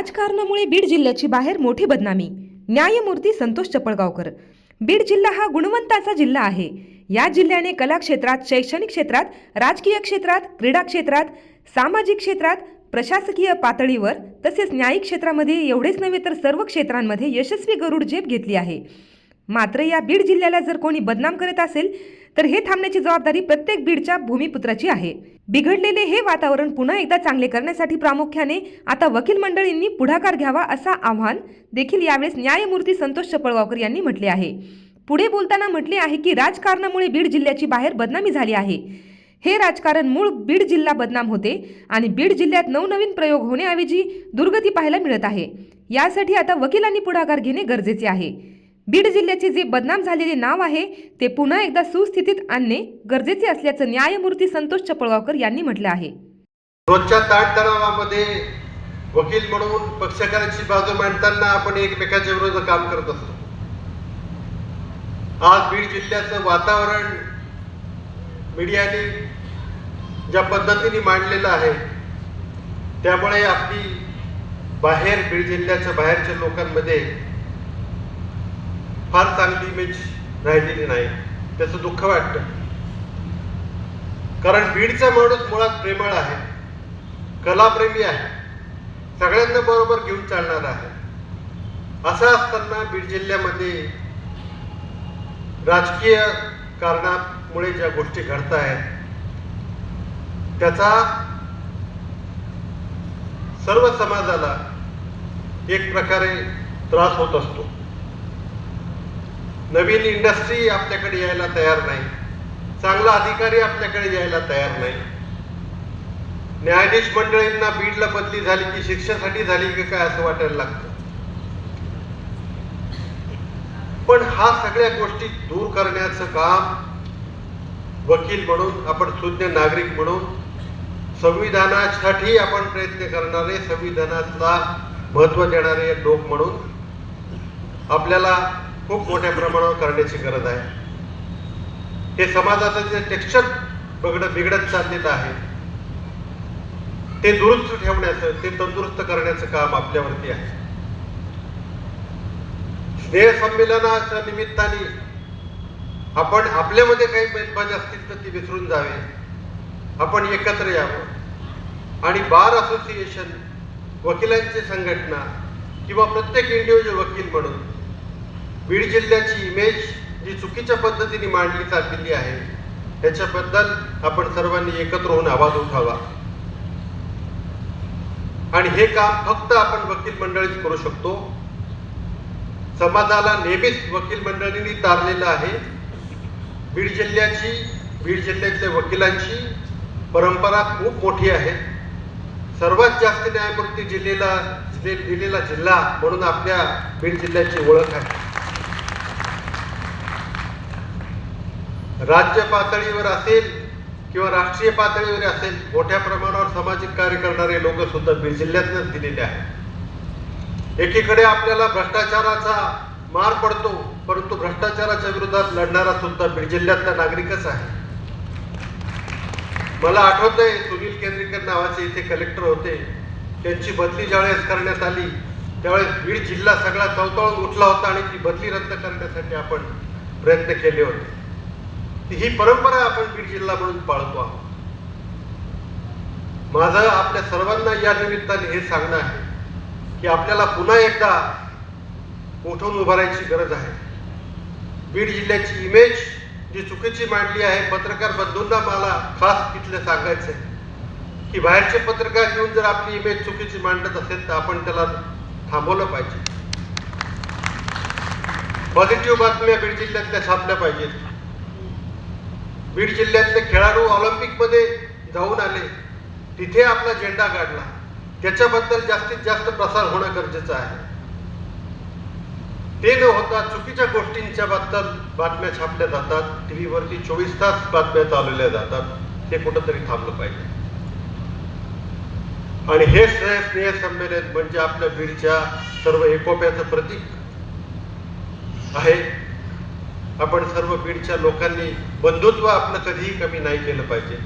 राजकारणामुळे बीड जिल्ह्याची बाहेर मोठी बदनामी. न्यायमूर्ती संतोष चपळगावकर. बीड जिल्हा हा गुणवंताचा जिल्हा आहे. या जिल्ह्याने कला क्षेत्रात शैक्षणिक क्षेत्रात राजकीय क्षेत्रात क्रीडा क्षेत्रात सामाजिक क्षेत्रात प्रशासकीय पातळीवर तसेच न्यायिक क्षेत्रामध्ये एवढेच नव्हे तर सर्व क्षेत्रांमध्ये यशस्वी गरुड झेप घेतली आहे. मात्र या बीड जिल्ह्याला जर कोणी बदनाम करत असेल तर हे थांबण्याची जबाबदारी प्रत्येक बीडच्या भूमिपुत्राची आहे. बिघडलेले हे वातावरण पुन्हा एकदा चांगले करण्यासाठी प्रामुख्याने आता वकील मंडळींनी पुढाकार घ्यावा असा आव्हान देखील यावेळेस न्यायमूर्ती संतोष चपळगावकर यांनी म्हटले आहे. पुढे बोलताना म्हटले आहे की राजकारणामुळे बीड जिल्ह्याची बाहेर बदनामी झाली आहे. हे राजकारण मूळ बीड जिल्हा बदनाम होते आणि बीड जिल्ह्यात नवनवीन प्रयोग होण्याऐवजी दुर्गती पाहायला मिळत आहे. यासाठी आता वकिलांनी पुढाकार घेणे गरजेचे आहे. बीड जिल्ह्याचे जे बदनाम झालेले नाव आहे ते पुन्हा एकदा सुस्थितीत आणणे गरजेचे असल्याचं न्यायमूर्ती संतोष चपळगावकर यांनी म्हटलं आहे. रोजच्या ताणतणावामध्ये वकील म्हणून पक्षकाराची बाजू मांडताना आपण एकमेकाच्या विरोधात काम करत असतो. आज बीड जिल्ह्याचं वातावरण मीडियाने ज्या पद्धतीने मांडलेलं आहे त्यामुळे आपली बाहेर बीड जिल्ह्याच्या बाहेरच्या लोकांमध्ये फार चांगली इमेज राहिलेली नाही. त्याचं दुःख वाटतं. कारण बीडचा माणूस मुळात प्रेमळ आहे. कलाप्रेमी आहे. सगळ्यांना बरोबर घेऊन चालणार आहे. असं असताना बीड जिल्ह्यामध्ये राजकीय कारणामुळे ज्या गोष्टी घडत आहेत त्याचा सर्व समाजाला एक प्रकारे त्रास होत असतो. नवीन इंडस्ट्री आपल्याकडे यायला तयार नाही. चांगला अधिकारी आपल्याकडे यायला तयार नाही. न्यायाधीश मंडळींना बीडला बदली झाली की शिक्षेसाठी झाली की काय असं वाटायला लागतं? पण हा सगळ्या गोष्टी दूर करण्याचं काम वकील म्हणून आपण सुज्ञ नागरिक म्हणून संविधानासाठी आपण प्रयत्न करणारे संविधानाला महत्त्व देणारे लोक म्हणून आपल्याला खूप मोठ्या प्रमाणावर करण्याची गरज आहे. हे समाजाचं जे टेक्स्चर बघड बिघडत चाललेलं आहे ते दुरुस्त ठेवण्याचं ते तंदुरुस्त करण्याचं काम आपल्यावरती आहे. स्नेह संमेलनाच्या निमित्ताने आपण आपल्यामध्ये काही भेदभाव असतील तर ती विसरून जावे. आपण एकत्र यावं. आणि बार असोसिएशन वकिलांची संघटना किंवा प्रत्येक इंडिव्हिज्युअल वकील म्हणून बीड जिल्ह्याची इमेज जी चुकीच्या पद्धतीने मांडली चाललेली आहे त्याच्याबद्दल आपण सर्वांनी एकत्र होऊन आवाज उठावा. आणि हे काम फक्त आपण वकील मंडळीच करू शकतो. समाजाला नेहमीच वकील मंडळींनी तारलेलं आहे. बीड जिल्ह्याची बीड जिल्ह्यातल्या वकिलांची परंपरा खूप मोठी आहे. सर्वात जास्त न्यायमूर्ती जिल्ह्याला दिलेला जिल्हा म्हणून आपल्या बीड जिल्ह्याची ओळख आहे. राज्य पातळीवर असेल किंवा राष्ट्रीय पातळीवर असेल मोठ्या प्रमाणावर सामाजिक कार्य करणारे लोक सुद्धा बीड जिल्ह्यातनंच दिलेले आहेत. एकीकडे आपल्याला भ्रष्टाचाराचा मार पडतो परंतु भ्रष्टाचाराच्या विरोधात लढणारा सुद्धा बीड जिल्ह्यातला नागरिकच आहे. मला आठवतंय सुनील केंद्रेकर नावाचे इथे कलेक्टर होते. त्यांची बदली ज्यावेळेस करण्यात आली त्यावेळेस बीड जिल्हा सगळा चवतळून उठला होता आणि ती बदली रद्द करण्यासाठी आपण प्रयत्न केले होते. ही परंपरा आपण बीड जिल्हा म्हणून पाळतो आहोत. माझं आपल्या सर्वांना या निमित्ताने हे सांगणं आहे की आपल्याला पुन्हा एकदा उठून उभारायची गरज आहे? बीड जिल्ह्याची इमेज जी चुकीची मांडली आहे पत्रकार बंधूंना मला खास तिथलं सांगायचं आहे की बाहेरचे पत्रकार घेऊन जर आपली इमेज चुकीची मांडत असेल तर आपण त्याला थांबवलं पाहिजे. पॉझिटिव्ह बातम्या बीड जिल्ह्यातल्या छापल्या पाहिजेत. बीड जिल्ह्यातले खेळाडू ऑलिम्पिकमध्ये जाऊन आले. तिथे आपला झेंडा काढला त्याच्याबद्दल जास्तीत जास्त प्रसार होणं गरजेचं आहे. ते न होता चुकीच्या गोष्टींच्या बद्दल बातम्या छापल्या जातात. टी व्हीवरती चोवीस तास बातम्या चालवल्या जातात. हे कुठंतरी थांबलं पाहिजे. आणि हे स्नेह संमेलन म्हणजे आपल्या बीडच्या सर्व एकोप्याचं प्रतीक आहे. आपण सर्व बीडच्या लोकांनी बंधुत्व आपलं कधीही कमी नाही केलं पाहिजे.